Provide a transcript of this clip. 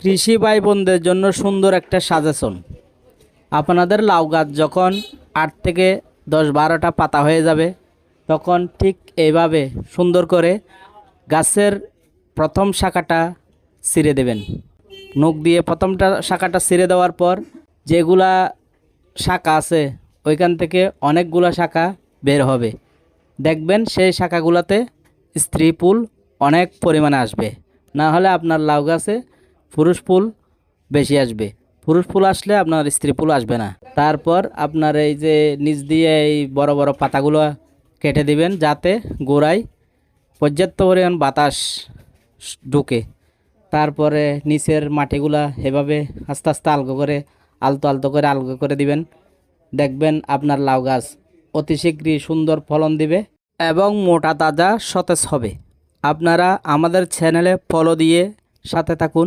কৃষি ভাই বোনদের জন্য সুন্দর একটা সাজেশন আপনাদের লাউ গাছ যখন আট থেকে দশ বারোটা পাতা হয়ে যাবে, তখন ঠিক এইভাবে সুন্দর করে গাছের প্রথম শাখাটা ছিঁড়ে দেবেন। নখ দিয়ে প্রথমটা শাখাটা ছিঁড়ে দেওয়ার পর যেগুলা শাখা আছে, ওইখান থেকে অনেকগুলা শাখা বের হবে। দেখবেন সেই শাখাগুলোতে স্ত্রী ফুল অনেক পরিমাণে আসবে। না হলে আপনার লাউ গাছে পুরুষ ফুল বেশি আসবে। পুরুষ ফুল আসলে আপনার স্ত্রী ফুল আসবে না। তারপর আপনার এই যে নিচ দিয়ে এই বড় বড় পাতাগুলো কেটে দিবেন যাতে গোড়ায় পর্যাপ্ত পরিমাণ বাতাস ঢুকে। তারপরে নিচের মাটিগুলা এভাবে আস্তে আস্তে আলগো করে, আলতো আলতো করে আলগো করে দিবেন। দেখবেন আপনার লাউ গাছ অতি শীঘ্রই সুন্দর ফলন দিবে এবং মোটা তাজা সতেজ হবে। আপনারা আমাদের চ্যানেলে ফলো দিয়ে সাথে থাকুন।